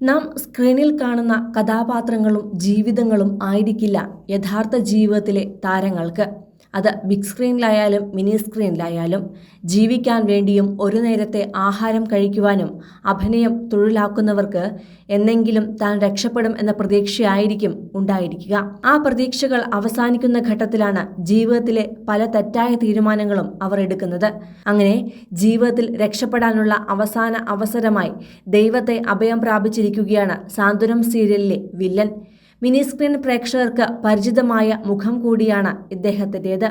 നാം സ്ക്രീനിൽ കാണുന്ന കഥാപാത്രങ്ങളും ജീവിതങ്ങളും ആയിരിക്കില്ല യഥാർത്ഥ ജീവിതത്തിലെ താരങ്ങൾക്ക്. അത് ബിഗ് സ്ക്രീനിലായാലും മിനി സ്ക്രീനിലായാലും ജീവിക്കാൻ വേണ്ടിയും ഒരു നേരത്തെ ആഹാരം കഴിക്കുവാനും അഭിനയം തൊഴിലാക്കുന്നവർക്ക് എന്നെങ്കിലും താൻ രക്ഷപ്പെടും എന്ന പ്രതീക്ഷയായിരിക്കും ഉണ്ടായിരിക്കുക. ആ പ്രതീക്ഷകൾ അവസാനിക്കുന്ന ഘട്ടത്തിലാണ് ജീവിതത്തിലെ പല തെറ്റായ തീരുമാനങ്ങളും അവർ എടുക്കുന്നത്. അങ്ങനെ ജീവിതത്തിൽ രക്ഷപ്പെടാനുള്ള അവസാന അവസരമായി ദൈവത്തെ അഭയം പ്രാപിച്ചിരിക്കുകയാണ് സാന്ത്വനം സീരിയലിലെ വില്ലൻ. മിനി സ്ക്രീൻ പ്രേക്ഷകർക്ക് പരിചിതമായ മുഖം കൂടിയാണ് ഇദ്ദേഹത്തിന്റേത്.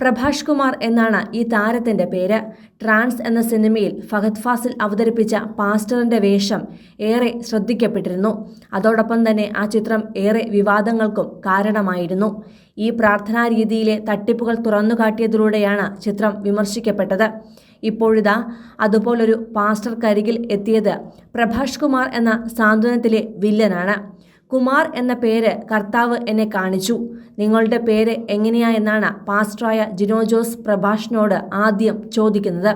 പ്രഭാഷ് കുമാർ എന്നാണ് ഈ താരത്തിന്റെ പേര്. ട്രാൻസ് എന്ന സിനിമയിൽ ഫഹദ് ഫാസിൽ അവതരിപ്പിച്ച പാസ്റ്ററിന്റെ വേഷം ഏറെ ശ്രദ്ധിക്കപ്പെട്ടിരുന്നു. അതോടൊപ്പം തന്നെ ആ ചിത്രം ഏറെ വിവാദങ്ങൾക്കും കാരണമായിരുന്നു. ഈ പ്രാർത്ഥനാ രീതിയിലെ തട്ടിപ്പുകൾ തുറന്നുകാട്ടിയതിലൂടെയാണ് ചിത്രം വിമർശിക്കപ്പെട്ടത്. ഇപ്പോഴിതാ അതുപോലൊരു പാസ്റ്റർക്കരികിൽ എത്തിയത് പ്രഭാഷ് കുമാർ എന്ന സാന്ത്വനത്തിലെ വില്ലനാണ്. കുമാർ എന്ന പേര് കർത്താവ് എന്നെ കാണിച്ചു. നിങ്ങളുടെ പേര് എങ്ങനെയാ എന്നാണ് പാസ്റ്ററായ ജിനോ ജോസ് പ്രഭാഷിനോട് ആദ്യം ചോദിക്കുന്നത്.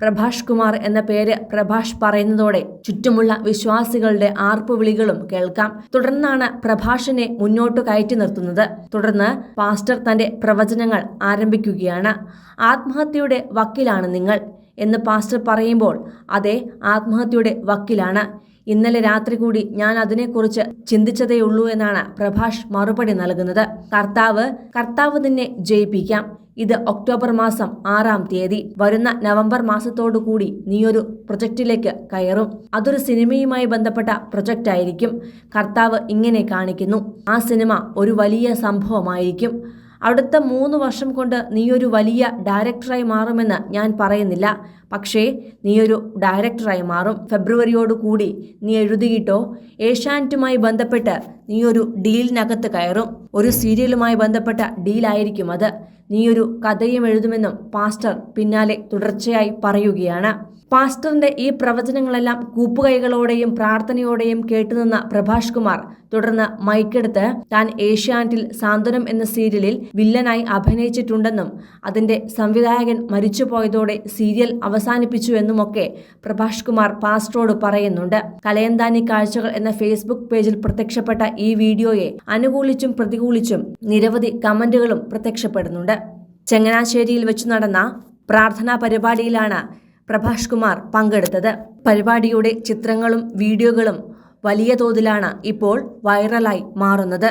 പ്രഭാഷ് കുമാർ എന്ന പേര് പ്രഭാഷ് പറയുന്നതോടെ ചുറ്റുമുള്ള വിശ്വാസികളുടെ ആർപ്പുവിളികളും കേൾക്കാം. തുടർന്നാണ് പ്രഭാഷിനെ മുന്നോട്ട് കയറ്റി നിർത്തുന്നത്. തുടർന്ന് പാസ്റ്റർ തന്റെ പ്രവചനങ്ങൾ ആരംഭിക്കുകയാണ്. ആത്മഹത്യയുടെ വക്കിലാണ് നിങ്ങൾ എന്ന് പാസ്റ്റർ പറയുമ്പോൾ അതെ ആത്മഹത്യയുടെ വക്കിലാണ്. ഇന്നലെ രാത്രി കൂടി ഞാൻ അതിനെക്കുറിച്ച് ചിന്തിച്ചതേയുള്ളൂ എന്നാണ് പ്രഭാഷ് മറുപടി നൽകുന്നത്. കർത്താവ് കർത്താവ് നിന്നെ ജയിപ്പിക്കാം. ഇത് ഒക്ടോബർ മാസം ആറാം തീയതി. വരുന്ന നവംബർ മാസത്തോടു കൂടി നീയൊരു പ്രൊജക്റ്റിലേക്ക് കയറും. അതൊരു സിനിമയുമായി ബന്ധപ്പെട്ട പ്രൊജക്റ്റ് ആയിരിക്കും. കർത്താവ് ഇങ്ങനെ കാണിക്കുന്നു. ആ സിനിമ ഒരു വലിയ സംഭവമായിരിക്കും. അടുത്ത മൂന്ന് വർഷം കൊണ്ട് നീയൊരു വലിയ ഡയറക്ടറായി മാറുമെന്ന് ഞാൻ പറയുന്നില്ല. പക്ഷേ നീ ഒരു ഡയറക്ടറായി മാറും. ഫെബ്രുവരിയോടുകൂടി നീ എഴുതിയിട്ടോ? ഏഷ്യാനെറ്റുമായി ബന്ധപ്പെട്ട് നീയൊരു ഡീലിനകത്ത് കയറും. ഒരു സീരിയലുമായി ബന്ധപ്പെട്ട ഡീലായിരിക്കും അത്. നീ ഒരു കഥയും എഴുതുമെന്നും പാസ്റ്റർ പിന്നാലെ തുടർച്ചയായി പറയുകയാണ്. പാസ്റ്ററിന്റെ ഈ പ്രവചനങ്ങളെല്ലാം കൂപ്പുകൈകളോടെയും പ്രാർത്ഥനയോടെയും കേട്ടുനിന്ന പ്രഭാഷ് കുമാർ തുടർന്ന് മൈക്കെടുത്ത് താൻ ഏഷ്യാനെറ്റിൽ സാന്ത്വനം എന്ന സീരിയലിൽ വില്ലനായി അഭിനയിച്ചിട്ടുണ്ടെന്നും അതിന്റെ സംവിധായകൻ മരിച്ചുപോയതോടെ സീരിയൽ അവസാനിപ്പിച്ചു എന്നുമൊക്കെ പ്രഭാഷ് കുമാർ പാസ്റ്ററോട് പറയുന്നുണ്ട്. കലയന്താനി കാഴ്ചകൾ എന്ന ഫേസ്ബുക്ക് പേജിൽ പ്രത്യക്ഷപ്പെട്ട ഈ വീഡിയോയെ അനുകൂലിച്ചും പ്രതികൂലിച്ചും നിരവധി കമന്റുകളും പ്രത്യക്ഷപ്പെടുന്നുണ്ട്. ചങ്ങനാശ്ശേരിയിൽ വെച്ച് നടന്ന പ്രാർത്ഥനാ പരിപാടിയിലാണ് പ്രഭാഷ് കുമാർ പങ്കെടുത്തത്. പരിപാടിയുടെ ചിത്രങ്ങളും വീഡിയോകളും വലിയ തോതിലാണ് ഇപ്പോൾ വൈറലായി മാറുന്നത്.